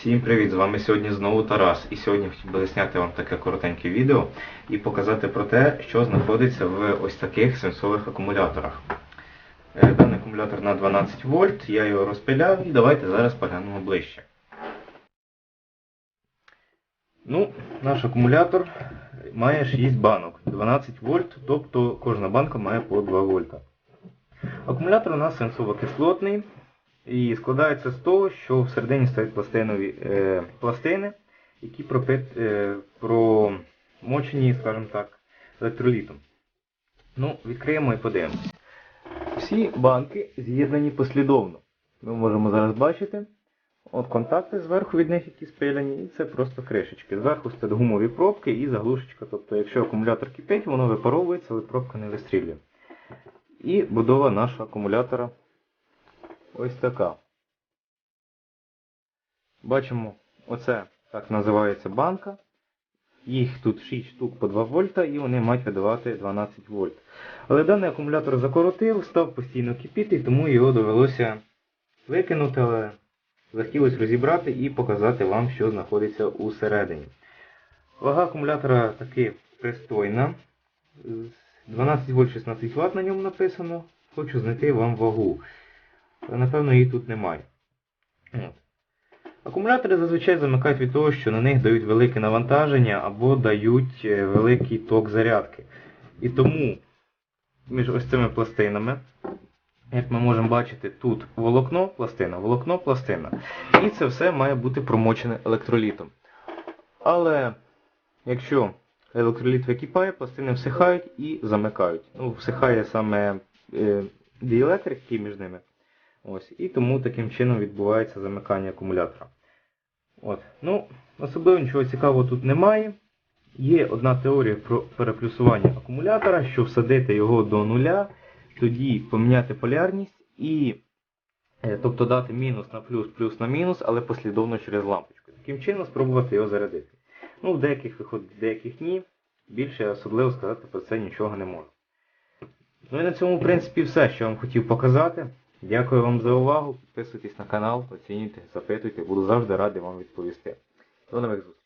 Всім привіт! З вами сьогодні знову Тарас. І сьогодні хотів би зняти вам таке коротеньке відео і показати про те, що знаходиться в ось таких сенсових акумуляторах. Е, Даний акумулятор на 12 вольт, я його розпиляв і давайте зараз поглянемо ближче. Ну, наш акумулятор має 6 банок, 12 вольт, тобто кожна банка має по 2 вольта. Акумулятор у нас сенсово-кислотний і складається з того, що всередині стоять пластинові е, пластини, які пропит, е, промочені, скажімо так, електролітом. Ну, відкриємо і подивимось. Всі банки з'єднані послідовно. Ми можемо зараз бачити. От контакти зверху від них, які спиляні, і це просто кришечки. Зверху стоять гумові пробки і заглушечка. Тобто, якщо акумулятор кипить, воно випаровується, але пробка не вистрілює. І будова нашого акумулятора ось така. Бачимо, оце так називається банка. Їх тут 6 штук по 2 вольта і вони мають видавати 12 вольт. Але даний акумулятор закоротив, став постійно кипіти, тому його довелося викинути, але захотілося розібрати і показати вам, що знаходиться усередині. Вага акумулятора таки пристойна. 12 вольт 16 Вт на ньому написано. Хочу знайти вам вагу. Напевно, її тут немає. От. Акумулятори зазвичай замикають від того, що на них дають велике навантаження або дають е, великий ток зарядки. І тому між ось цими пластинами, як ми можемо бачити, тут волокно, пластина, волокно, пластина. І це все має бути промочене електролітом. Але якщо електроліт википає, пластини всихають і замикають. Ну, всихає саме е, діелектрик, який між ними. Ось, і тому таким чином відбувається замикання акумулятора. От. Ну, Особливо нічого цікавого тут немає. Є одна теорія про переплюсування акумулятора, що всадити його до нуля, тоді поміняти полярність і е, тобто дати мінус на плюс, плюс на мінус, але послідовно через лампочку. Таким чином спробувати його зарядити. Ну, в деяких виходить, в деяких ні. Більше особливо сказати про це нічого не можу. Ну і на цьому, в принципі, все, що я вам хотів показати. Дякую вам за увагу. Підписуйтесь на канал, оцінюйте, запитуйте, буду завжди радий вам відповісти. До нових зустрічей.